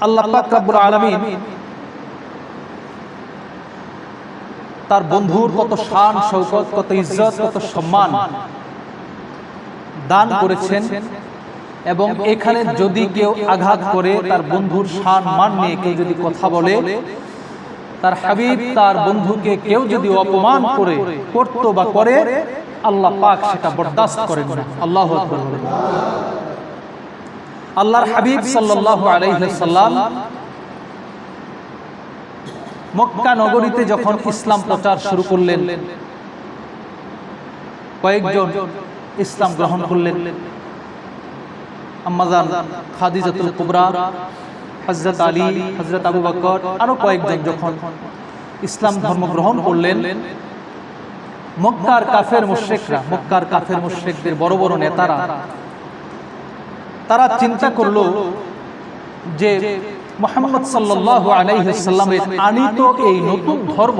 আল্লাহ পাক রব্বুল আলামিন তার বন্ধুর কত শান শৌকত কত ইজ্জত কত সম্মান দান করেছেন এবং এখানে যদি কেউ আঘাত করে তার বন্ধুর শান মান নিয়ে কেউ যদি কথা বলে তার হাবিব তার বন্ধুকে কেউ যদি অপমান করে করতো বা করে আল্লাহ পাক সেটা বরদাস্ত করেন না। আল্লাহ। আল্লাহর হাবিব সাল্লাম মক্কা নগরীতে যখন ইসলাম প্রচার শুরু করলেন, কয়েকজন ইসলাম গ্রহণ করলেন। আম্মাজান খাদিজাতুল কুবরা হজরত আলী হজরত আবু বকর, আরও কয়েকজন যখন ইসলাম ধর্ম গ্রহণ করলেন, মক্কার কাফের মুশ্রিকরা, মক্কার কাফের মুশ্রিকদের বড় বড় নেতারা তারা চিন্তা করল যে মোহাম্মদ সাল্লাল্লাহু আলাইহি সাল্লামের আনিত এই নতুন ধর্ম,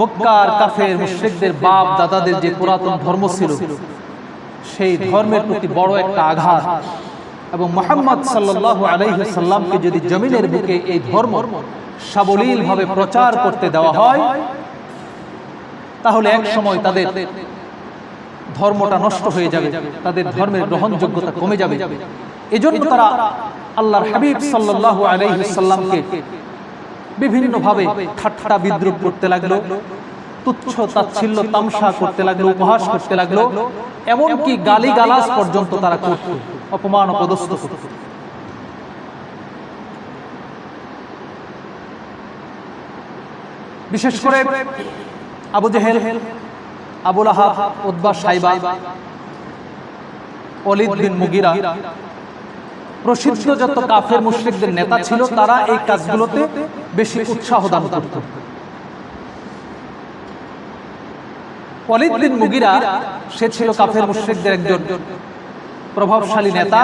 মক্কার কাফের মুশ্রিকদের বাপ দাদাদের যে পুরাতন ধর্ম ছিল, সেই ধর্মের প্রতি বড় একটা আঘাত। এবং মোহাম্মদ সাল্লাল্লাহু আলাইহি সাল্লামকে যদি জমিনের বুকে এই ধর্ম সাবলীল ভাবে প্রচার করতে দেওয়া হয়, তাহলে এক সময় তাদের ধর্মটা নষ্ট হয়ে যাবে তাদের ধর্মের গ্রহণযোগ্যতা কমে যাবে। এজন্য তারা আল্লাহর হাবিব সাল্লাল্লাহু আলাইহি সাল্লামকে বিভিন্নভাবে ঠাট্টা বিদ্রুপ করতে লাগল তুচ্ছ তাচ্ছিল্য তামসা করতে লাগল উপহাস করতে লাগল এমনকি গালি গালাজ পর্যন্ত তারা করত অপমান অপদস্থ করত। বিশেষ করে আবু জেহেল আবুল আহাব উদ্বা সাইবা অলিদ বিন মুগিরা প্রসিদ্ধ যত কাফের মুশরিকদের নেতা ছিল, তারা এই কাজগুলোতে বেশি উৎসাহ দান করত। মুগিরা, সে ছিল কাফের মুশরিকদের একজন প্রভাবশালী নেতা।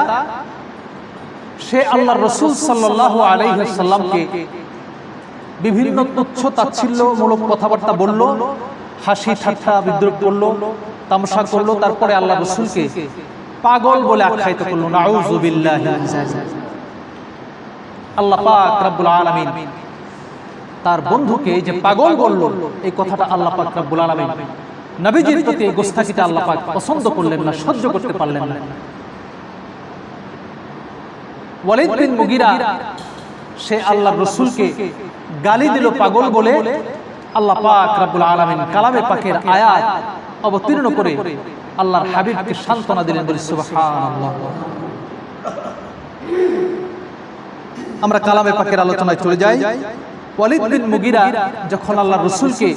সে আল্লাহ রসুল সাল্লাহ আলাইসাল্লামকে বিভিন্ন তুচ্ছ তাচ্ছিল্যমূলক কথাবার্তা বলল হাসি ঠাট্টা বিদ্রুপ করল তামসা করল তারপরে আল্লাহ রসুলকে পাগল বলে আখ্যায়িত করল। নাউজুবিল্লাহি আল্লাহ পাক রব্বুল আলামিন তার বন্ধুকে যে পাগল বলল এই কথাটা আল্লাহ পাক রব্বুল আলামিন নবীজির প্রতি এই গোস্তাকিটা আল্লাহ পাক পছন্দ করলেন না সহ্য করতে পারলেন না। ওয়ালিদ বিন মুগিরা সে আল্লাহ রসুলকে গালি দিল পাগল বলে আল্লাহ পাক রব্বুল আলামিন কালামে পাকের আয়াত অবতীর্ণ করে আল্লাহর হাবিবকে সান্ত্বনা দিলেন বলি সুবহানাল্লাহ। আমরা কালামে পাকের আলোচনায় চলে যাই। ওয়ালিদ বিন মুগিরা যখন আল্লাহ রসুলকে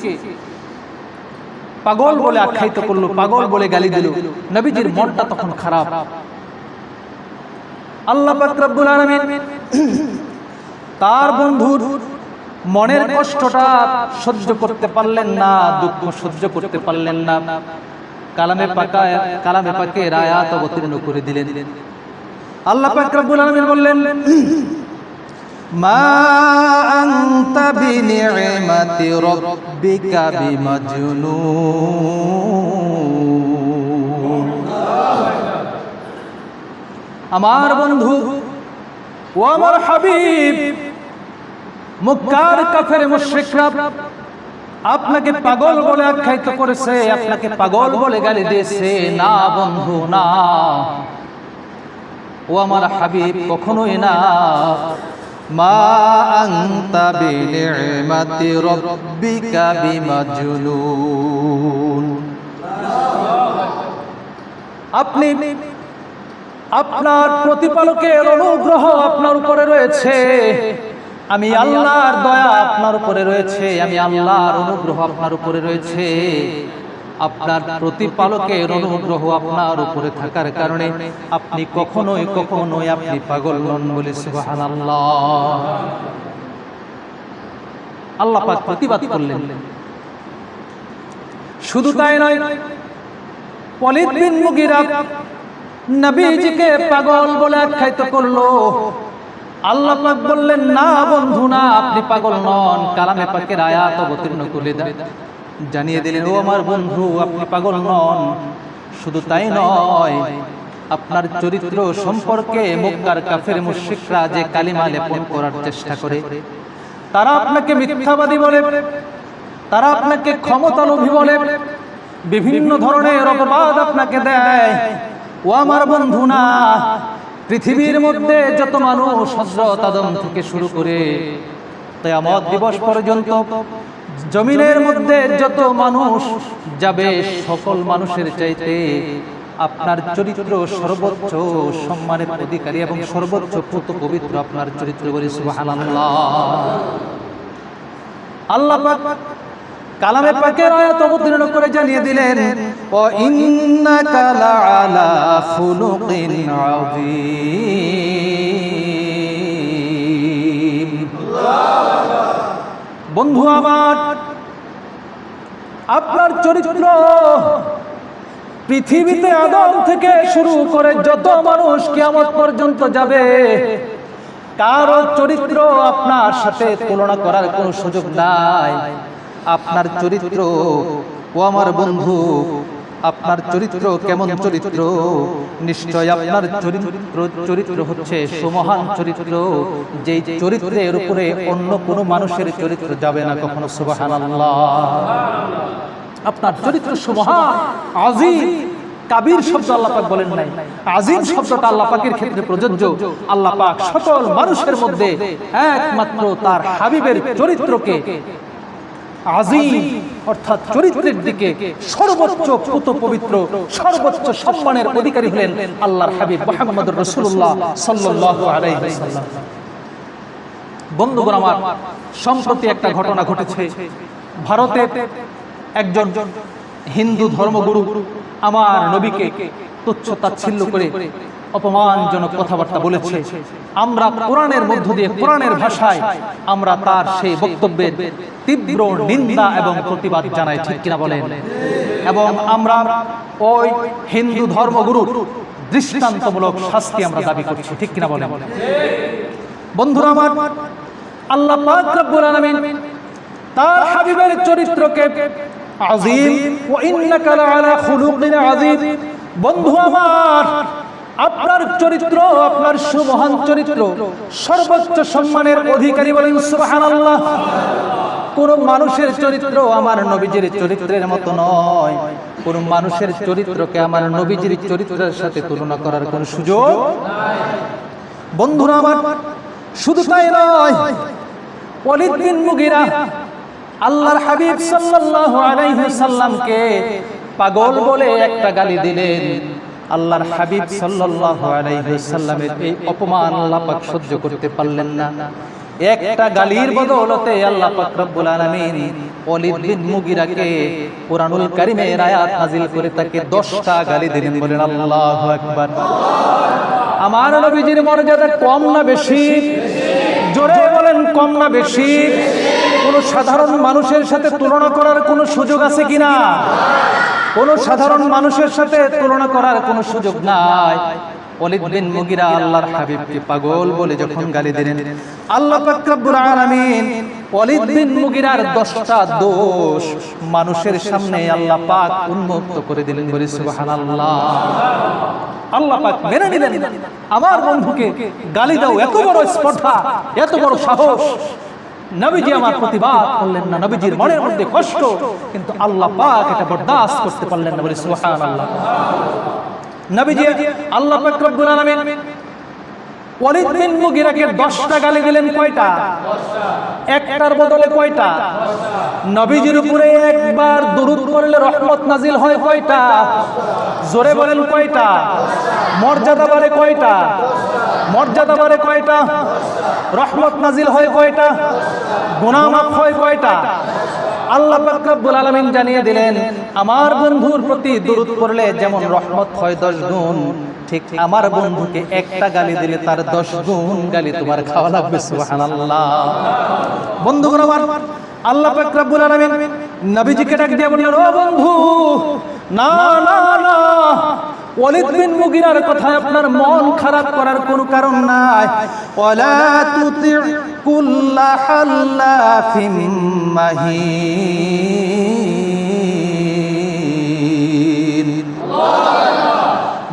পাগল বলে আখ্যায়িত করল পাগল বলে গালি দিল। নবীজির মনটা তখন খারাপ। আল্লাহ পাক রব্বুল আলামিন তার বন্ধুর মনের কষ্টটা সহ্য করতে পারলেন না দুঃখ সহ্য করতে পারলেন না। কালামে পাকা কালামে পাকে রায়াত অবতীর্ণ করে দিলেন। আল্লাহ পাক রব্বুল আলামিন বললেন মা আনতা বিনি'মাতি রাব্বিকা বিমাজনুন। আমার বন্ধু ও আমার হাবিব মুক্কার কাফের মুশরিকরা আপনাকে পাগল বলে আখ্যায়িত করেছে, আপনাকে পাগল বলে গালি দিয়েছে। না বন্ধু, না। ও আমার হাবিব, কখনোই না। মা আনতা বিনি'মাতি রাব্বিকা বিমাজনুন। আপনি আপনার প্রতিপালকের অনুগ্রহ আপনার উপরে রয়েছে। আমি আল্লাহর দয়া আপনার উপরে রয়েছে আমি আল্লাহর অনুগ্রহ আপনার উপরে রয়েছে। আপনার প্রতিপালকের অনুগ্রহ আপনার উপরে থাকার কারণে আপনি কখনোই কখনোই আপনি পাগল নন বলে সুবহানাল্লাহ। আল্লাহ পাক প্রতিবাদ করলেন। শুধু তাই নয় পলিদ বিন মুগিরা নবীজিকে পাগল বলে আখ্যায়িত করল। আল্লাহ পাক বললেন, না বন্ধু না আপনি পাগল নন। কালামে পাকের আয়াত অবতীর্ণ করে জানিয়ে দিলেন, ও আমার বন্ধু, আপনি পাগল নন। শুধু তাই নয়, আপনার চরিত্র সম্পর্কে মক্কার কাফের মুশরিকরা যে কালিমা লেপন করার চেষ্টা করে, তারা আপনাকে মিথ্যাবাদী বলে, তারা আপনাকে ক্ষমতালোভী বলে, বিভিন্ন ধরনের অপবাদ আপনাকে দেয়। ও আমার বন্ধু না পৃথিবীর মধ্যে যত মানুষ হজরত আদম থেকে শুরু করে কেয়ামত দিবস পর্যন্ত জমিনের মধ্যে যত মানুষ যাবে, সকল মানুষের চাইতে আপনার চরিত্র সর্বোচ্চ সম্মানের অধিকারী এবং সর্বোচ্চ পুত পবিত্র আপনার চরিত্র বলে সুবহানাল্লাহ। আল্লাহ কালামে পাকের আয়াত অবতীর্ণ করে জানিয়ে দিলেন ও ইন্নাকা লাআলা খুলুকিন আযীম. বন্ধু আমার আপনার চরিত্র পৃথিবীতে আদম থেকে শুরু করে যত মানুষ কিয়ামত পর্যন্ত যাবে কারও চরিত্র আপনার সাথে তুলনা করার কোনো সুযোগ নাই। আপনার চরিত্র ও আমার বন্ধু, আপনার চরিত্র কেমন চরিত্র? নিশ্চয় আপনার চরিত্র চরিত্র হচ্ছে সুমহান চরিত্র, যেই চরিত্রের উপরে অন্য কোনো মানুষের চরিত্র যাবে না কখনো, সুবহানাল্লাহ। আপনার চরিত্র সুমহান আজিম কাবির শব্দ আল্লাহ পাক বলেন নাই। আজিম শব্দটা আল্লাহ পাকের ক্ষেত্রে প্রযোজ্য। আল্লাহ পাক সকল মানুষের মধ্যে একমাত্র তার হাবিবের চরিত্রকে আজিম অর্থাৎ চরিত্রের দিকে সর্বোচ্চ পুত পবিত্র সর্বোচ্চ সম্মানের অধিকারী হলেন আল্লাহর হাবিব মোহাম্মদ রসুল্লাহ বন্ধুগণ আমার সম্প্রতি একটা ঘটনা ঘটেছে। ভারতে একজন হিন্দু ধর্মগুরু আমার নবীকে তুচ্ছ তাচ্ছিল্য করে অপমানজনক কথাবার্তা বলেছে। আমরা কোরআনের মধ্য দিয়ে কোরআনের ভাষায় আমরা তার সেই বক্তব্যের তীব্র নিন্দা এবং প্রতিবাদ জানাই ঠিক কিনা বলেন? এবং আমরা ওই হিন্দু ধর্মগুরুর দৃষ্টান্তমূলক শাস্তি আমরা দাবি করছি ঠিক কিনা বলেন? বন্ধুরা আমার আল্লাহ রব্বুল আলামিন তার হাবিবের চরিত্রকে আজিম ও ইন্নাকা খুলুকিন আযীম। বন্ধু আমার আপনার চরিত্র, আপনার সুমহান চরিত্র, সর্বোচ্চ সম্মানের অধিকারী বলেন সুবহানাল্লাহ। কোন মানুষের চরিত্র আমার নবীজির চরিত্রের মতো নয়। কোন মানুষের চরিত্রকে আমার নবীজির চরিত্রের সাথে তুলনা করার কোন সুযোগ বন্ধুরা আমার, শুধু তাই নয় মুগিরা আল্লাহর হাবিব সাল্লাল্লাহু আলাইহি সাল্লামকে পাগল বলে একটা গালি দিলেন। আল্লাহর হাবিব সাল্লাল্লাহু এই অপমান আল্লাহ পাক সহ্য করতে পারলেন না। একটা গালির বদৌলতে আল্লাহ পাক রব্বুল মুগিরাকে কুরআনুল কারীমের আয়াত নাযিল করে তাকে 10টা গালি বলেন আমার মর্যাদা বেশি? জোরে বলেন বেশি? কোন সাধারণ মানুষের সাথে তুলনা করার কোনো সুযোগ আছে কিনা? কোন সাধারণ মানুষের সাথে তুলনা করার কোনো সুযোগ নাই। মুগিরা আল্লাহর পাগল বলে যখন গালি দিলেন মুগিরার 10টা দোষ মানুষের সামনে আল্লাহ উন্মুক্ত করে দিলেন বলে আল্লাহ পাক মেনে নিলেন। আমার বন্ধুকে গালি দাও, এত বড় স্পর্ধা, এত বড় সাহস। নবীজি আমার প্রতিবাদ করলেন না। নবীজির মনের মধ্যে কষ্ট কিন্তু আল্লাহ পাক এটা বরদাস্ত করতে পারলেন না। বলে সুবহানাল্লাহ। নবীজি আল্লাহ পাক রব্বুল আলামিন ওয়ালিদ বিন মুগিরাকে 10টা গালি দিলেন কয়টা? একটার বদলে কয়টা? নবীজির উপরে একবার দরুদ পড়লে রহমত নাজিল হয় কয়টা? জোরে বলেন কয়টা? মর্যাদা বাড়ে কয়টা? মর্যাদা বাড়ে কয়টা? রহমত নাজিল হয় কয়টা? গুনাহ মাফ হয় কয়টা? আল্লাহ রব্বুল আলামিন জানিয়ে দিলেন, আমার বন্ধুর প্রতি দরুদ পড়লে যেমন রহমত হয় 10 গুণ, ঠিক আমার বন্ধুকে একটা গালি দিলে তার 10 গুণ গালি তোমার খাওয়া লাগবে, সুবহানাল্লাহ। বন্ধুগণ আল্লাহ রব্বুল আলামিন নবীজিকে ডাক দিয়ে বললেন, ও বন্ধু, না না না ওয়ালিদ বিন আপনার মন খারাপ করার কোনো কারণ নাই। ওয়ালা তুতি কুল্লা হাল্লাফিম মাহিন।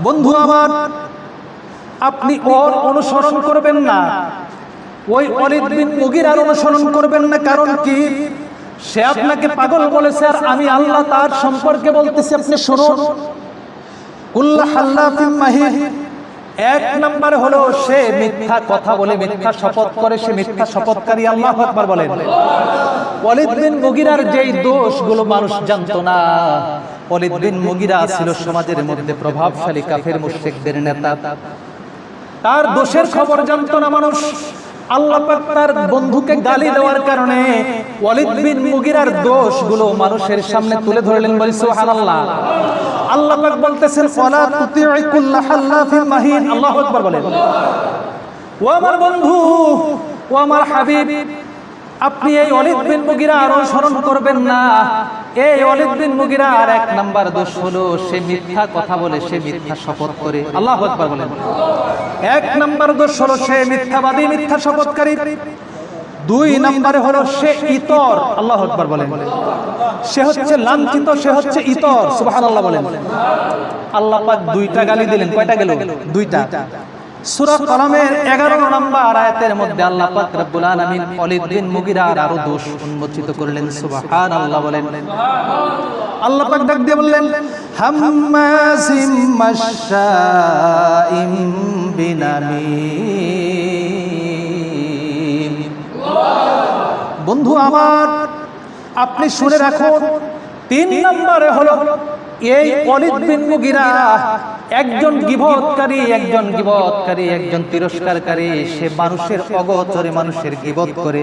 বন্ধু আমার, আপনি ওর অনুসরণ করবেন না। ওই অলিদ বিন মুগিরার অনুসরণ করবেন না, কারণ কি? সে আপনাকে পাগল বলেছে আর আমি আল্লাহ তার সম্পর্কে বলতেছি, আপনি শুনুন। কুল্লা হাল্লাফিন মাহির এক নাম্বার হলো সে মিথ্যা কথা বলে, মিথ্যা শপথ করে, সে মিথ্যা শপথকারী, আল্লাহ আকবার বলেন। ওয়ালিদ মুগিরার যেই দোষগুলো মানুষ জানতো না, ওয়ালিদ মুগিরা ছিল সমাজের মধ্যে প্রভাবশালী কাফের, মুশরিকদের নেতা। তার দোষের খবর জানতো না মানুষ। আল্লাহ তার বন্ধুকে গালি দেওয়ার কারণে ওয়ালিদ বিন মুগিরার দোষগুলো মানুষের সামনে তুলে ধরলেন বলি সুবহানাল্লাহ। আল্লাহ পাক বলতেছেন, ওয়ালা তুতি'i কুল্লা হাল্লাফিন মাহিন। আল্লাহু আকবার বলেন। ও আমার বন্ধু, ও আমার হাবিব আপনি এই অলিদ বিন মুগিরা আর অনুসরণ করবেন না। এই অলিদ বিন মুগিরা আর এক নাম্বার দোষ হলো, সে মিথ্যা কথা বলে, সে মিথ্যা শপথ করে। আল্লাহ আকবার বলেন। এক নাম্বার দোষ হলো, সে মিথ্যাবাদী, মিথ্যা শপথকারী। দুই নম্বরে হলো, সে ইতর। আল্লাহ আকবার বলেন। সে হচ্ছে লাঞ্ছিত, সে হচ্ছে ইতর। সুবহানাল্লাহ বলেন। আল্লাহ পাক দুইটা গালি দিলেন। কয়টা গেল? দুইটা। সূরা কলমের 11 নম্বর আয়াতের মধ্যে আল্লাহ পাক রব্বুল আলামিন ওয়ালিদ বিন মুগিরার আরও দোষ উন্মোচিত করলেন, সুবহানাল্লাহ বলেন। আল্লাহ পাক ডাক দিয়ে বললেন হাম্মাজিম মাশাইম বিনামিম। বন্ধু আমার, আপনি শুনে রাখুন, তিন নম্বরে হলো এই বিন মুগিরা একজন গিবতকারী একজন গিবতকারী একজন তিরস্কারকারী, সে মানুষের অগোচরে মানুষের গিবত করে,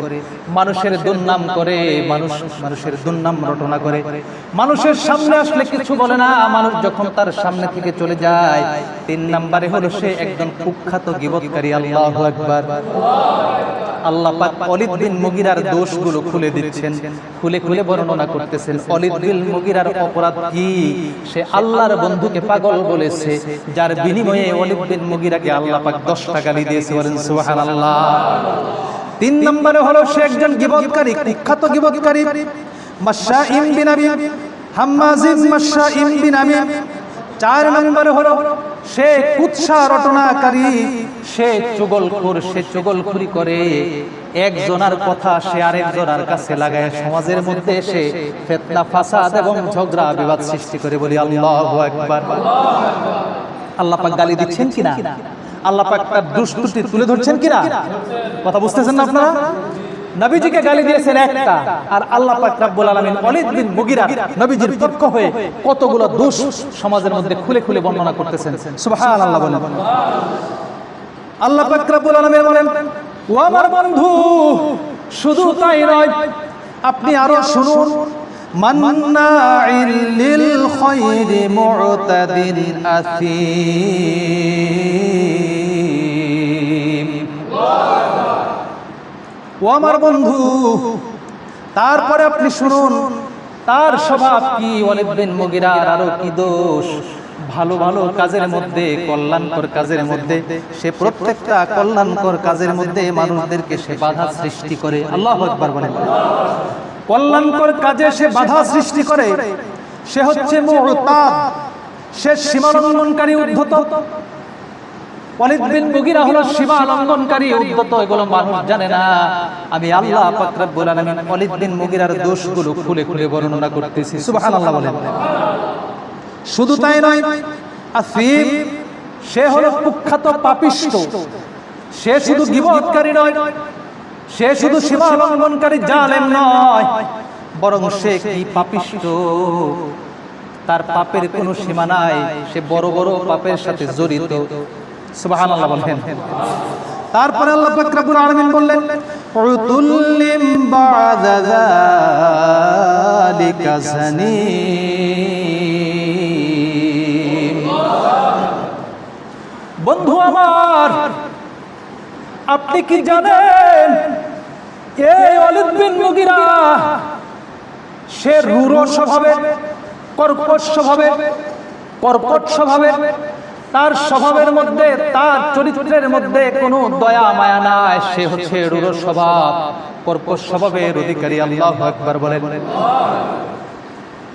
মানুষের দুর্নাম করে, মানুষ, মানুষের দুর্নাম রটনা করে। মানুষের সামনে আসলে কিছু বলে না, মানুষ যখন তার সামনে থেকে চলে যায়, তিন নম্বরে হলো সে একজন কুখ্যাত গিবতকারী আল্লাহু আকবার। আল্লাহ পাক অলিদ বিন মুগিরার দোষগুলো খুলে দিচ্ছেন, খুলে খুলে বর্ণনা করতেছেন অলিদ বিন মুগিরার অপরাধ কি? সে আল্লাহর বন্ধুকে পাগল বলেছে যার বিনিময়ে অলিদ বিন মুগিরাকে আল্লাহ পাক 10 টাকা দিয়েছে, বলেন, সুবহানাল্লাহ। তিন নম্বরে হলো সে একজন গিবতকারী কুখ্যাত গিবতকারী মাশাইম বিন আবি, হাম্মাজিম মাশাইম বিন আবি। চার নম্বরে হলো সে কুৎসা রটনাকারী, সে চুগলখোর সে চুগলখুরি করে। একজনের কথা সে আরেকজনের কাছে লাগায়, সমাজের মধ্যে এসে ফেতনা, ফাসাদ এবং ঝগড়া, বিবাদ সৃষ্টি করে বলি, আল্লাহু আকবার। আল্লাহ গালি দিচ্ছেন কিনা? আল্লাহ পাক তার দুষ্টুটি তুলে ধরছেন কিনা? কথা বুঝতেছেন না আপনারা? নবীজিকে গালি দিয়েছেন একটা, আর আল্লাহ পাক রব্বুল আলামিন ওয়ালিদ বিন মুগিরা নবীজির পক্ষ হয়ে কতগুলো দোষ সমাজের মধ্যে খুলে খুলে বর্ণনা করতেছেন। সুবহানাল্লাহ বলেন। আল্লাহ পাক রব্বুল আলামিন বলেন, ও আমার বন্ধু, শুধু তাই নয়, আপনি আরও শুনুন ও আমার বন্ধু, তারপরে আপনি শুনুন, তার স্বভাব কি? বিন মুগিরার আরও কি দোষ? ভালো ভালো কাজের মধ্যে, কল্যাণকর কাজের মধ্যে, সে প্রত্যেকটা কল্যাণকর কাজের মধ্যে মানুষদেরকে সে বাধা সৃষ্টি করে। আল্লাহ আকবার বলেন। কল্যাণকর কাজে সে বাধা সৃষ্টি করে। সে হচ্ছে সে সীমা লঙ্ঘনকারী উদ্ধত। ওয়ালিদ বিন মুগিরা হলো সীমা জানে না। আমি বর্ণনা করতেছি। বলেন। শুধু তাই নয় সে হলো কুখ্যাত সে শুধু গিবতকারী নয় সে শুধু সীমা লঙ্ঘনকারী জালেম নয় বরং সে কি পাপিষ্ট? তার পাপের কোনো সীমা নাই সে বড় বড় পাপের সাথে জড়িত। সুবহানাল্লাহ বলেন। তারপরে আল্লাহ পাক রব্বুল আলামিন বললেন উতুল্লিম বাদা যালিকা জানিম বন্ধু আমার আপনি কি জানেন এই অলিদ বিন মুগিরা। সে রূঢ় স্বভাবে কর্কশ স্বভাবে কর্কট স্বভাবে তার স্বভাবের মধ্যে তার চরিত্রের মধ্যে কোনো দয়া মায়া নাই। সে হচ্ছে রূঢ় স্বভাব কর্কশ স্বভাবের অধিকারী আল্লাহ আকবার বলেন।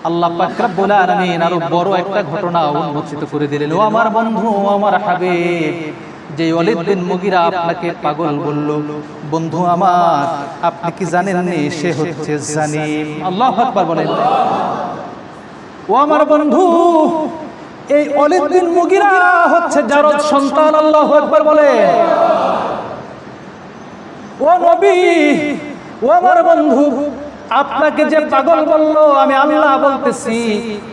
আল্লাহ পাক রব্বুল আলামিন আরও বড় একটা ঘটনা উন্মোচিত করে দিলেন। ও আমার বন্ধু আমার হাবিব যে ওয়ালিদ বিন মুগিরা আপনাকে পাগল বলল বন্ধু আমার আপনি কি জানেন নি সে হচ্ছে জানিম আল্লাহু আকবার বলেন। ও আমার বন্ধু এই ওয়ালিদ বিন মুগিরা হচ্ছে জারদ সন্তান আল্লাহু আকবার বলে। ও নবী ও আমার বন্ধু আপনাকে যে পাগল বলল, আমি আল্লাহ বলতেছি,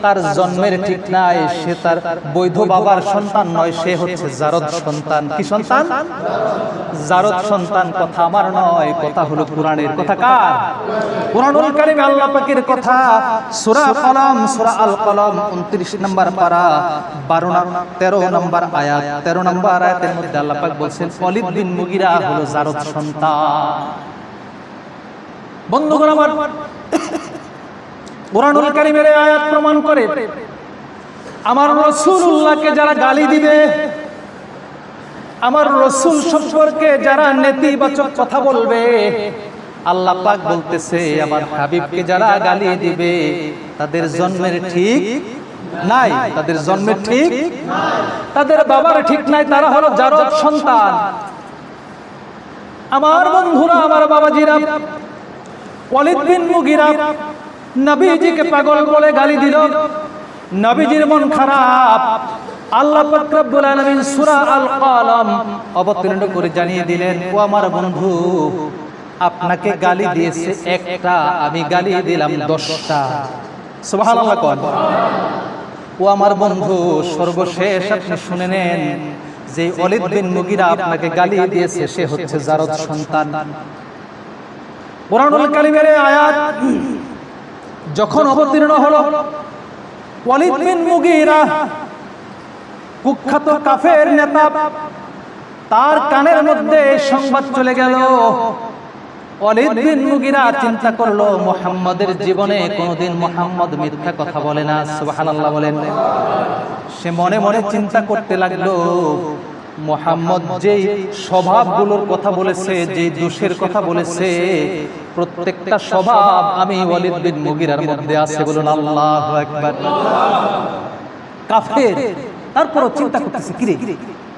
তার জন্মের ঠিক নাই, সে তার বৈধ বাবার সন্তান নয়, সে হচ্ছে জারদ সন্তান। কি সন্তান? জারদ সন্তান কথা আমার নয়, কথা হলো কোরআনের কথা কার? কোরআনুল কারিমে আল্লাহ পাকের কথা, সূরা কলম, সূরা আল কলম 29 নম্বর পারা 12 না 13 নম্বর আয়াত 13 নম্বর আয়াতের মধ্যে আল্লাহ পাক বলছেন ওয়ালিদ বিন মুগিরা হলো জারদ সন্তান। বন্ধুগণ আমার। কোরআনুল কারিমের আয়াত প্রমাণ করে, আমার রসুল্লাহকে যারা গালি দিবে, আমার রসুল সম্পর্কে যারা নেতিবাচক কথা বলবে, আল্লাহ পাক বলতেছে, আমার হাবিবকে যারা গালি দিবে, তাদের জন্মের ঠিক নাই, তাদের জন্মের ঠিক তাদের বাবার ঠিক নাই, তারা হলো জারদ সন্তান। আমার বন্ধুরা, আমার বাবাজিরা ওয়ালিদ বিন মুগিরা নবীজিকে পাগল বলে গালি দিল। নবীজির মন খারাপ। আল্লাহ রব্বুল আলামিন সূরা আল কলম অবতীর্ণ করে জানিয়ে দিলেন, ও আমার বন্ধু, আপনাকে গালি দিয়েছে একটা, আমি গালি দিলাম দশটা। সুবহানাল্লাহ কোন। ও আমার বন্ধু, সর্বশেষ আপনি শুনে নেন যে অলিদ বিন মুগিরা আপনাকে গালি দিয়েছে, সে হচ্ছে জারদ সন্তান। কোরআনুল কালিমের আয়াত যখন অবতীর্ণ হলো, ওয়ালিদ বিন মুগিরা, কুখ্যাত কাফের নেতা, তার কানের মধ্যে সংবাদ চলে গেল। ওয়ালিদ মুগিরা চিন্তা করল, মুহাম্মাদের জীবনে কোনোদিন মুহাম্মদ মিথ্যা কথা বলে না, সুবহানাল্লাহ বলেন। সে মনে মনে চিন্তা করতে লাগল মোহাম্মদ যেই স্বভাবগুলোর কথা বলেছে যে দোষের কথা বলেছে, প্রত্যেকটা স্বভাব আমি ওয়ালিদ বিন মুগিরার মধ্যে আছে বলুন আল্লাহু কাফের, তারপরও চিন্তা করতেছে, কিরে,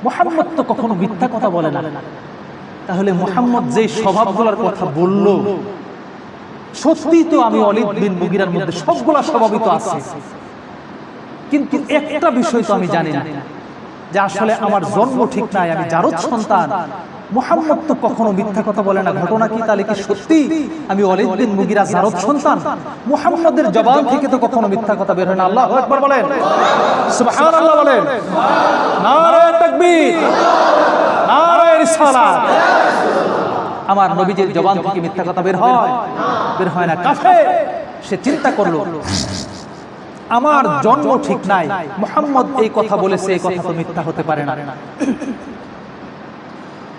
মোহাম্মদ তো কখনো মিথ্যা কথা বলে না। তাহলে মোহাম্মদ যেই স্বভাবগুলোর কথা বলল, সত্যি তো আমি অলিদ বিন মুগিরার মধ্যে সবগুলা স্বভাবই তো আছে। কিন্তু একটা বিষয় তো আমি জানি না। যে আসলে আমার জন্ম ঠিক নাই, আমি জারদ সন্তান। মোহাম্মদ তো কখনো মিথ্যা কথা বলে না, ঘটনা কি তাহলে কি সত্যি? আমি অলিদ বিন মুগিরা জারদ সন্তান। মোহাম্মদের জবান থেকে তো কখনো মিথ্যা কথা বের হয় না। আল্লাহ আকবার বলেন। সুবহানাল্লাহ বলেন। আমার নবীজির জবান থেকে মিথ্যা কথা বের হয়। বের হয় না। কাফের। সে চিন্তা করল আমার জন্ম ঠিক নাই। মোহাম্মদ এই কথা বলেছে এই কথা তো মিথ্যা হতে পারে না।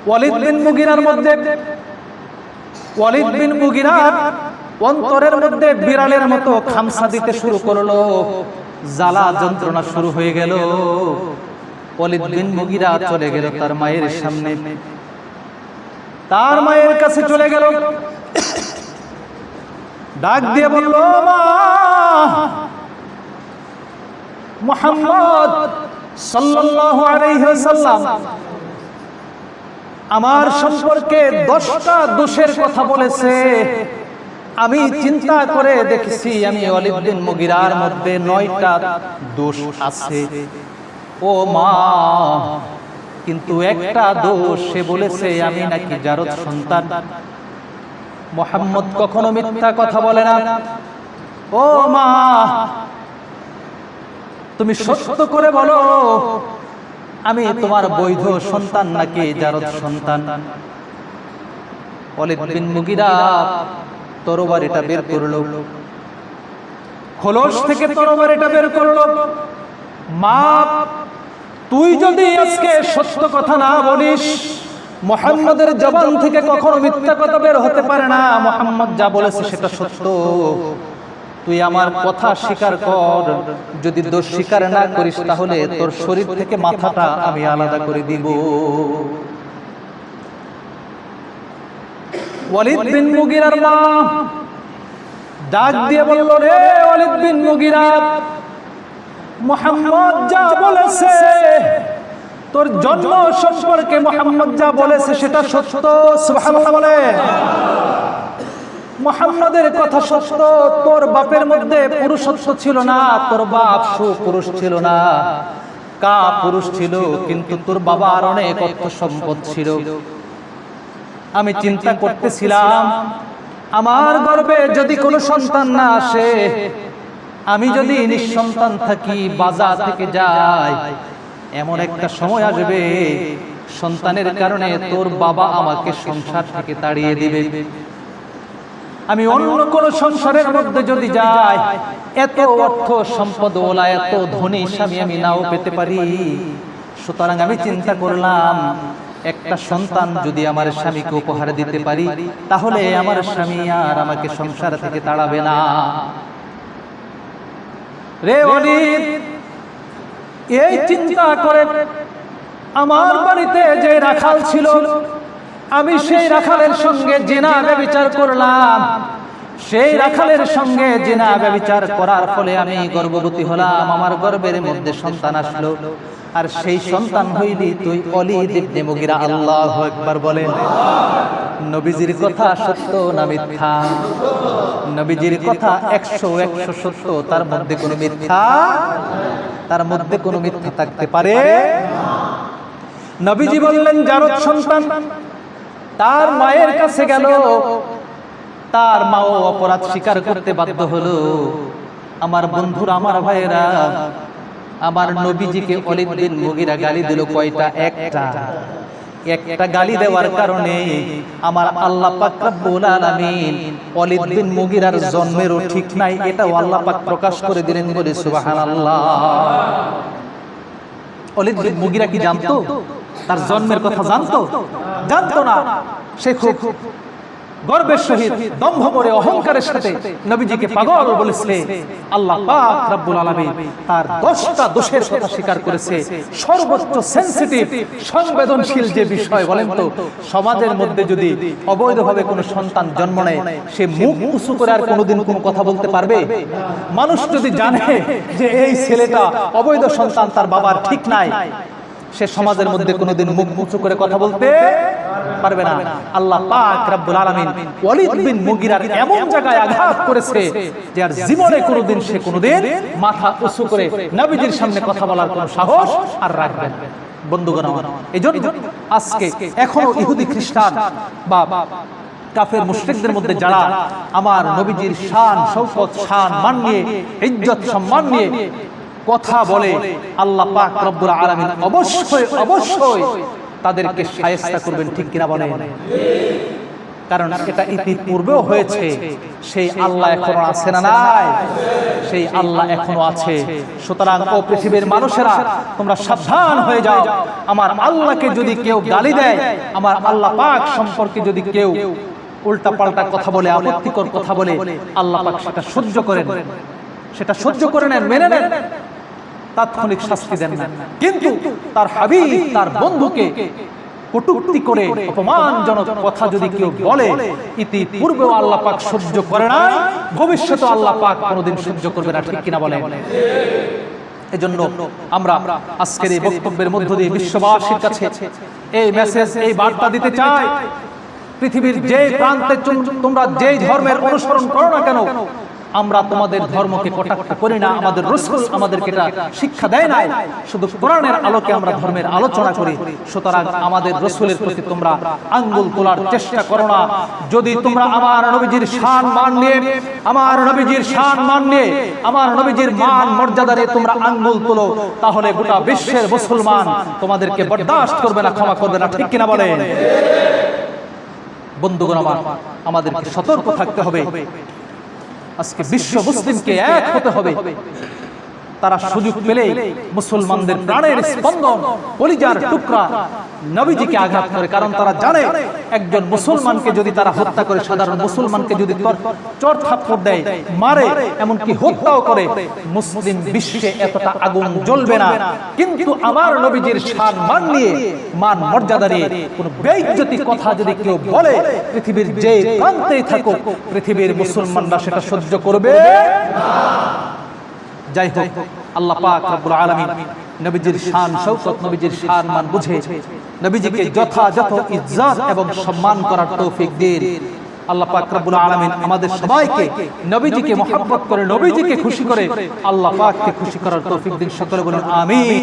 ওয়ালিদ বিন মুগিরার মধ্যে ওয়ালিদ বিন মুগিরার অন্তরের মধ্যে বিড়ালের মতো খামসা দিতে শুরু করল। জ্বালা যন্ত্রণা শুরু হয়ে গেল। ওয়ালিদ বিন মুগিরা চলে গেল তার মায়ের সামনে। তার মায়ের কাছে চলে গেল। ডাক দিয়ে বলল মা মোহাম্মদ সাল্লাল্লাহু আলাইহি ওয়াসাল্লাম। আমার সম্পর্কে দশটা দোষের কথা বলেছে। আমি চিন্তা করে দেখেছি, আমি অলিদ বিন মুগিরার মধ্যে নয়টা দোষ আছে। ও মা, কিন্তু একটা দোষ সে বলেছে, আমি নাকি জারদ সন্তান। মোহাম্মদ কখনো মিথ্যা কথা বলে না। ও মা তুমি সত্য করে বলো, আমি তোমার বৈধ সন্তান নাকি জারদ সন্তান? অলিদ বিন মুগিরা তরবারিটা বের করল। খোলস থেকে তরবারিটা বের করল। মা তুই যদি আজকে সত্য কথা না বলিস, মোহাম্মদের জবান থেকে কখনো মিথ্যা কথা বের হতে পারে না। মোহাম্মদ যা বলেছে সেটা সত্য। তুই আমার কথা স্বীকার কর। যদি দোষ স্বীকার না করিস তাহলে তোর শরীর থেকে মাথাটা আমি আলাদা করে দিব। ওয়ালিদ বিন মুগিরার মা ডাক দিয়ে বলল, রে ওয়ালিদ বিন মুগিরা, মোহাম্মদ যা বলেছে, তোর জন্ম সম্পর্কে মোহাম্মদ যা বলেছে সেটা সত্য, সুবহানাল্লাহ বলে। মোহাম্মদের কথা সত্য, তোর বাপের মধ্যে পুরুষত্ব ছিল না, তোর বাপ সুপুরুষ ছিল না। কা পুরুষ ছিল, কিন্তু তোর বাবার অনেক অর্থ সম্পদ ছিল। আমি চিন্তা করতেছিলাম, আমার গর্বে যদি কোনো সন্তান না আসে, আমি যদি নিঃসন্তান থাকি, বাজার থেকে যাই, এমন একটা সময় আসবে, সন্তানের কারণে তোর বাবা আমাকে সংসার থেকে তাড়িয়ে দিবে। আমি অন্য কোন সংসারের মধ্যে যদি যাই এত অর্থ সম্পদ ওলা এত ধনী স্বামী আমি নাও পেতে পারি। সুতরাং আমি চিন্তা করলাম একটা সন্তান যদি আমার স্বামীকে উপহার দিতে পারি তাহলে আমার স্বামী আর আমাকে সংসার থেকে তাড়াবে না। রে অনিত এই চিন্তা করে আমার বাড়িতে যে রাখাল ছিল আমি সেই রাখালের সঙ্গে জেনা ব্যবচার করলাম। সেই রাখালের সঙ্গে জেনা ব্যবচার করার ফলে আমি গর্ভবতী হলাম। আমার গর্বের মধ্যে সন্তান আসলো। আর সেই সন্তান হইলি তুই অলি দিবনে মুগিরা আল্লাহ একবার বলেন। নবীজির কথা সত্য না মিথ্যা? নবীজির কথা একশো একশো সত্য। তার মধ্যে কোনো মিথ্যা? তার মধ্যে কোনো মিথ্যা থাকতে পারে? নবীজি বললেন জারদ সন্তান তার মায়ের কাছে গেল। তার মাও অপরাধ স্বীকার করতে বাধ্য হলো। আমার বন্ধুরা আমার ভাইয়েরা আমার নবীজিকে অলিদ বিন মুগিরা গালি দিল কয়টা? একটা। একটা। গালি দেওয়ার কারণে আমার আল্লাহ পাক রব্বুল আলামিন অলিদ বিন মুগিরার জন্মেরও ঠিক নাই। এটাও আল্লাহ পাক প্রকাশ করে দিলেন বলে সুবহানাল্লাহ। অলিদ বিন মুগিরা কি জানতো? তার জন্মের কথা জানতো? জানতো। না। সে খুব গর্বের সহিত দম্ভ করে অহংকারের সাথে নবীজিকে পাগল বলেছে আল্লাহ পাক রব্বুল আলামিন তার 10টা দোষের কথা স্বীকার করেছে। সর্বোচ্চ সেনসিটিভ সংবেদনশীল যে বিষয় বলেন তো সমাজের মধ্যে যদি অবৈধভাবে কোনো সন্তান জন্ম নেয় সে মুখ উঁচু করে আর কোনোদিন কোনো কথা বলতে পারবে? মানুষ যদি জানে যে এই ছেলেটা অবৈধ সন্তান তার বাবার ঠিক নাই সে সমাজের মধ্যে কোনোদিন মুখ উঁচু করে কথা বলতে পারবে না। আল্লাহ পাক রব্বুল আলামিন ওয়ালিদ বিন মুগিরার এমন জায়গায় আঘাত করেছে যে আর জীবনে কোনোদিন সে কোনোদিন মাথা উঁচু করে নবীজির সামনে কথা বলার কোনো সাহস আর রাখবে না। বন্ধুগণ আমার এজন্য আজকে এখনও ইহুদি খ্রিস্টান বা কাফের মুশরিকদের মধ্যে যারা আমার নবীজির শান শৌকত শান মান নিয়ে ইজ্জত সম্মান নিয়ে কথা বলে আল্লাহ পাক রব্বুল আলামিন অবশ্যই অবশ্যই তাদেরকে সায়স্তা করবেন ঠিক কিনা বলেন? কারণ এটা ইতিপূর্বেও হয়েছে সেই আল্লাহ এখনও আছে না নাই? সেই আল্লাহ এখনও আছে। সুতরাং ও পৃথিবীর মানুষেরা তোমরা সাবধান হয়ে যাও। আমার আল্লাহকে যদি কেউ গালি দেয় আমার আল্লাহ পাক সম্পর্কে যদি কেউ উল্টা পাল্টা কথা বলে আপত্তিকর কথা বলে আল্লাহ পাক সেটা সহ্য করেন। সেটা সহ্য করে নেন মেনে নেন তাৎক্ষণিক শাস্তি দেন না। কিন্তু তার হাবিব তার বন্ধুকে কটুক্তি করে অপমানজনক কথা যদি কেউ বলে ইতিপূর্বেও আল্লাহ পাক সহ্য করে না ভবিষ্যতে আল্লাহ পাক কোনোদিন সহ্য করবে না ঠিক কিনা বলে এজন্য আমরা আজকের এই বক্তব্যের মধ্য দিয়ে বিশ্ববাসীর কাছে এই মেসেজ এই বার্তা দিতে চাই। পৃথিবীর যে প্রান্তে তোমরা যে ধর্মের অনুসরণ করো না কেন আমরা তোমাদের ধর্মকে কটাক্ষ করি না, আমাদের রসুল আমাদেরকে এটা শিক্ষা দেয় না শুধু কোরআনের আলোকে আমরা ধর্মের আলোচনা করি। সুতরাং আমাদের রসুলের প্রতি তোমরা আঙ্গুল তোলার চেষ্টা করো না। যদি তোমরা আমার নবীজির শান মান নিয়ে, আমার নবীজির শান মান নিয়ে, আমার নবীজির মান মর্যাদা নিয়ে তোমরা আঙ্গুল তোলো, তাহলে গোটা বিশ্বের মুসলমান তোমাদেরকে বরদাস্ত করবে না, ক্ষমা করবে না। ঠিক কিনা বলে বন্ধুগণ আমার, আমাদেরকে সতর্ক থাকতে হবে। আজকে বিশ্ব মুসলিমকে এক হতে হবে। তারা সুযোগ পেলে মুসলমানদের প্রাণের স্পন্দন কলিজার টুকরা নবীজিকে আঘাত করে। কারণ তারা জানে একজন মুসলমানকে যদি তারা হত্যা করে, সাধারণ মুসলমানকে যদি চর থাপ্পড় দেয়, মারে, এমনকি হত্যাও করে, মুসলিম বিশ্বে এতটা আগুন জ্বলবে না। কিন্তু আমার নবীজির শান মান নিয়ে, মান মর্যাদা নিয়ে কোন বেইজ্জতি কথা যদি কেউ বলে, পৃথিবীর যে প্রান্তেই থাকুক, পৃথিবীর মুসলমানরা সেটা সহ্য করবে যাই হোক আল্লাহ পাক রব্বুল আলামিন নবীজির শান শৌকত নবীজির শান মান বুঝে নবীজিকে যথাযথ ইজ্জত এবং সম্মান করার তৌফিক দিন। আল্লাহ পাক রব্বুল আলামিন আমাদের সবাইকে নবীজিকে মহব্বত করে, নবীজিকে খুশি করে, আল্লাহ পাককে খুশি করার তৌফিক দিন সকলে বলুন, আমিন।